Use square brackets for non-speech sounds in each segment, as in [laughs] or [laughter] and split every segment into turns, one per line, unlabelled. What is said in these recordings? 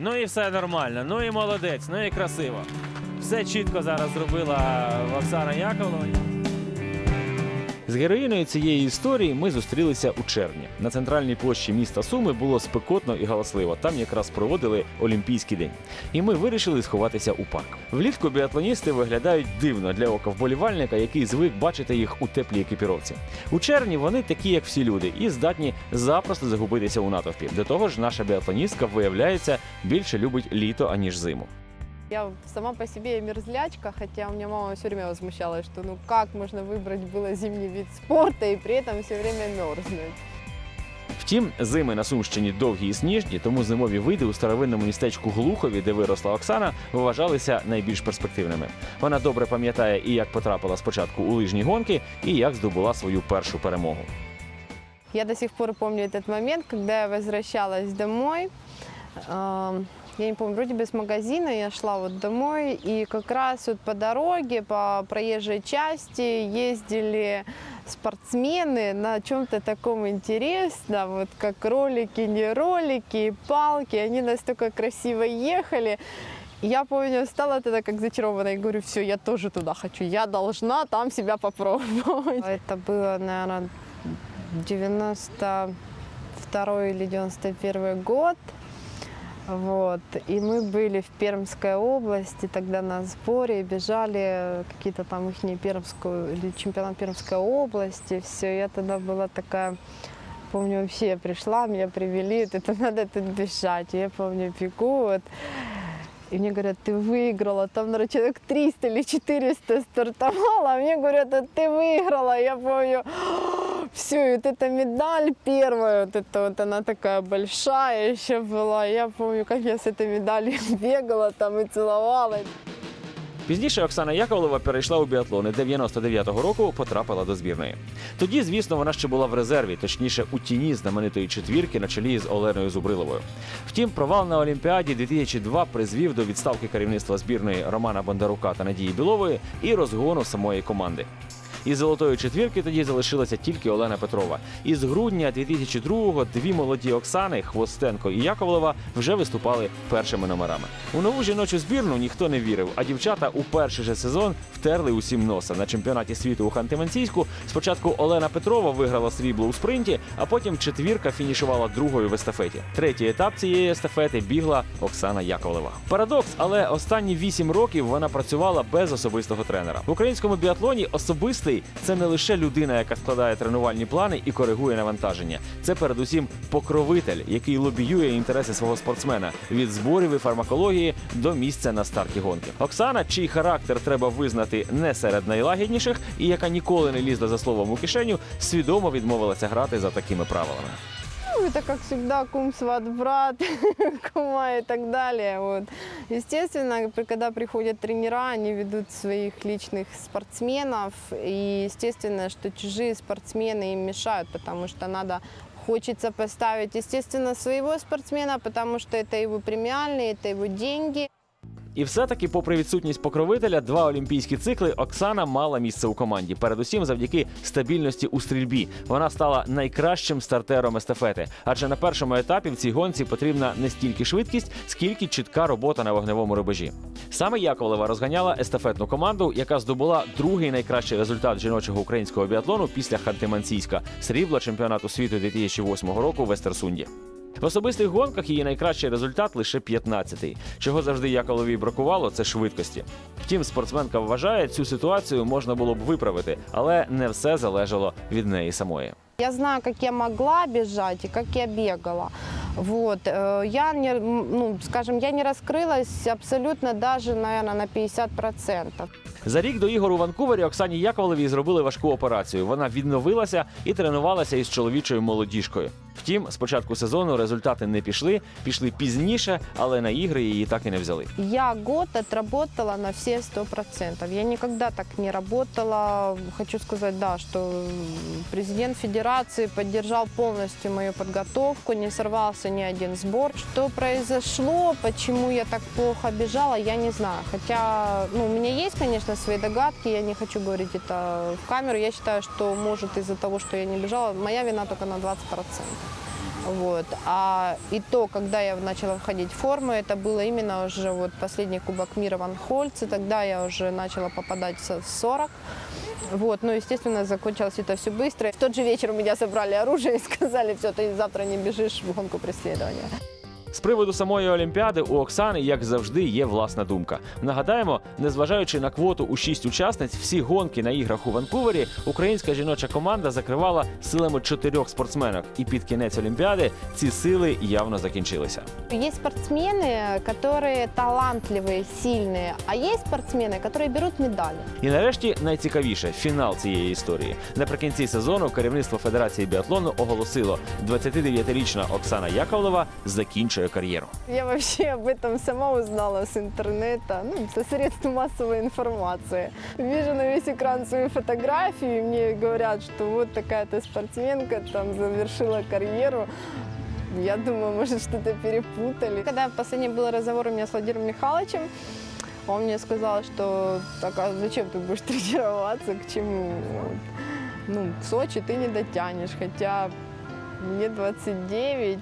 Ну і все нормально, ну і молодець, ну і красиво. Все чітко зараз зробила Оксана Яковлeva. З героїною цієї історії ми зустрілися у червні. На центральній площі міста Суми було спекотно і галасливо. Там якраз проводили Олімпійський день. І ми вирішили сховатися у парк. Влітку біатлоністи виглядають дивно для ока вболівальника, який звик бачити їх у теплій екіпіровці. У червні вони такі, як всі люди, і здатні запросто загубитися у натовпі. До того ж, наша біатлоністка, виявляється, більше любить літо аніж зиму.
Я сама по себе мерзлячка, хотя у меня мама все время возмущалась, что ну как можно выбрать было зимний вид спорта и при этом все время мерзнуть.
Втім, зими на Сумщині довгі і сніжні, тому зимові види у старовинному містечку Глухові, де виросла Оксана, вважалися найбільш перспективними. Вона добре пам'ятає і як потрапила спочатку у лижні гонки, і як здобула свою першу перемогу.
Я до сих пор помню этот момент, когда я возвращалась домой. Эм, Я не помню, вроде с магазина я шла вот домой, и как раз вот по дороге, по проезжей части ездили спортсмены на чем-то таком интересном, вот как ролики, не ролики, палки, они настолько красиво ехали. Я помню, стала тогда как зачарованная и говорю, все, я тоже туда хочу, я должна там себя попробовать. Это было, наверное, 92 или 91 год. Вот. И мы были в Пермской области тогда на сборе, бежали какие-то там их Пермскую, или чемпионат Пермской области. Все, я тогда была такая, помню, вообще я пришла, меня привели, вот это [laughs] надо тут бежать. Я помню, бегу, вот, и мне говорят, ты выиграла. Там, наверное, человек 300 или 400 стартовало. А мне говорят, а ты выиграла. Я помню, все, и вот эта медаль первая, вот это вот она такая большая еще была. Я помню, как я с этой медалью [laughs] бегала там и целовалась.
Пізніше Оксана Яковлева перейшла у біатлон і 99-го року потрапила до збірної. Тоді, звісно, вона ще була в резерві, точніше у тіні знаменитої четвірки на чолі з Оленою Зубриловою. Втім, провал на Олімпіаді 2002 призвів до відставки керівництва збірної Романа Бондарука та Надії Білової і розгону самої команди. Із золотої четвірки тоді залишилася тільки Олена Петрова. Із грудня 2002-го дві молоді Оксани Хвостенко і Яковлева вже виступали першими номерами. У нову жіночу збірну ніхто не вірив, а дівчата у перший же сезон втерли усім носа. На чемпіонаті світу у Ханти-Мансійську спочатку Олена Петрова виграла срібло у спринті, а потім четвірка фінішувала другою в естафеті. Третій етап цієї естафети бігла Оксана Яковлева. Парадокс, але останні вісім років вона працювала без особистого тренера. В українському біатлоні особистий це не лише людина, яка складає тренувальні плани і коригує навантаження. Це передусім покровитель, який лобіює інтереси свого спортсмена від зборів і фармакології до місця на старті гонки. Оксана, чий характер треба визнати не серед найлагідніших, і яка ніколи не лізла за словом у кишеню, свідомо відмовилася грати за такими правилами.
Это, как всегда, кум, сват, брат, [laughs] кума и так далее. Вот. Естественно, когда приходят тренера, они ведут своих личных спортсменов. И естественно, что чужие спортсмены им мешают, потому что надо хочется поставить, естественно, своего спортсмена, потому что это его премиальные, это его деньги.
І все-таки, попри відсутність покровителя, два олімпійські цикли Оксана мала місце у команді. Передусім завдяки стабільності у стрільбі. Вона стала найкращим стартером естафети. Адже на першому етапі в цій гонці потрібна не стільки швидкість, скільки чітка робота на вогневому рубежі. Саме Яковлева розганяла естафетну команду, яка здобула другий найкращий результат жіночого українського біатлону після Ханти-Мансійська срібла чемпіонату світу 2008 року в Естерсунді. В особистих гонках її найкращий результат лише 15-й. Чого завжди Яковлевій бракувало, це швидкості. Втім, спортсменка вважає, цю ситуацію можна було б виправити, але не все залежало від неї самої.
Я знаю, как я могла бежать и как я бегала. Вот. э, Я не, ну, скажем, я не раскрылась абсолютно даже, наверное, на 50%.
За рік до ігор у Ванкувері Оксані Яковлевій зробили важку операцію. Вона відновилася і тренувалася із чоловічою молодіжкою. Втім, з початку сезону результати не пішли, пішли пізніше, але на ігри її так і не взяли.
Я год отработала на все 100%. Я никогда так не работала. Хочу сказать, да, что президент федерации поддержал полностью мою подготовку, не сорвался ни один сбор. Что произошло, почему я так плохо бежала, я не знаю. Хотя, ну, у меня есть, конечно, свои догадки, я не хочу говорить это в камеру. Я считаю, что, может, из-за того, что я не бежала, моя вина только на 20%. Вот. А и то, когда я начала входить в форму, это было именно уже вот последний Кубок мира в Анхольце. Тогда я уже начала попадать в 40. Вот, ну, естественно, закончилось это все быстро. В тот же вечер у меня забрали оружие и сказали, все, ты завтра не бежишь в гонку преследования.
З приводу самої Олімпіади у Оксани, як завжди, є власна думка. Нагадаємо, незважаючи на квоту у шість учасниць, всі гонки на іграх у Ванкувері українська жіноча команда закривала силами чотирьох спортсменок. І під кінець Олімпіади ці сили явно закінчилися.
Есть спортсмены, которые талантливые, сильные, а есть спортсмены, которые берут медали.
І нарешті найцікавіше фінал цієї історії. Наприкінці сезону керівництво Федерації біатлону оголосило, 29-річна Оксана Яковлева закінчує Кар'єру.
Я вообще об этом сама узнала с интернета, ну, со средств массовой информации. Вижу на весь экран свою фотографию, и мне говорят, что вот такая-то спортсменка там завершила карьеру. Я думаю, может, что-то перепутали. Когда последний был разговор у меня с Владимиром Михайловичем, он мне сказал, что так, а зачем ты будешь [laughs] тренироваться, к чему? Ну, в Сочи ты не дотянешь, хотя мне 29,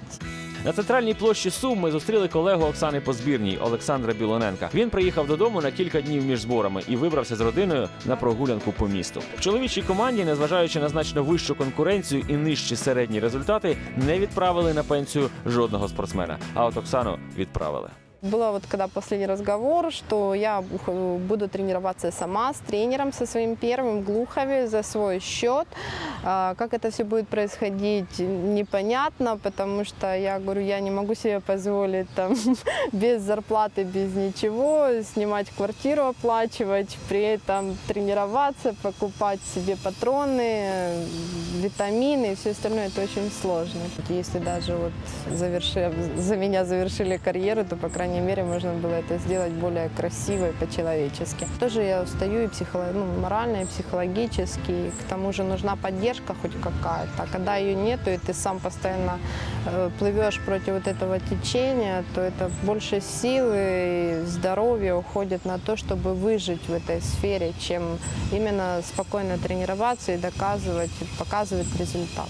На центральній площі Сум ми зустріли колегу Оксани по збірній Олександра Білоненка. Він приїхав додому на кілька днів між зборами і вибрався з родиною на прогулянку по місту. В чоловічій команді, незважаючи на значно вищу конкуренцію і нижчі середні результати, не відправили на пенсію жодного спортсмена. А от Оксану відправили.
Было вот когда последний разговор, что я буду тренироваться сама с тренером, со своим первым Глухове за свой счет. А, Как это все будет происходить, непонятно, потому что я говорю, я не могу себе позволить там [laughs] без зарплаты, без ничего, снимать квартиру, оплачивать, при этом тренироваться, покупать себе патроны, витамины и все остальное. Это очень сложно. Если даже вот заверши- за меня завершили карьеру, то, по крайней мере, можно было это сделать более красиво и по-человечески. Тоже я устаю и психоло- ну, морально, и психологически. И к тому же нужна поддержка хоть какая-то. А когда ее нету, и ты сам постоянно э, плывешь против вот этого течения, то это больше силы и здоровья уходит на то, чтобы выжить в этой сфере, чем именно спокойно тренироваться и доказывать, показывать результат.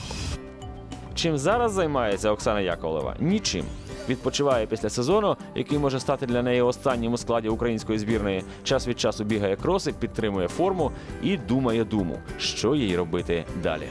Чим зараз займається Оксана Яковлева? Нічим. Відпочиває після сезону, який може стати для неї останнім у складі української збірної. Час від часу бігає кроси, підтримує форму і думає думу, що їй робити далі.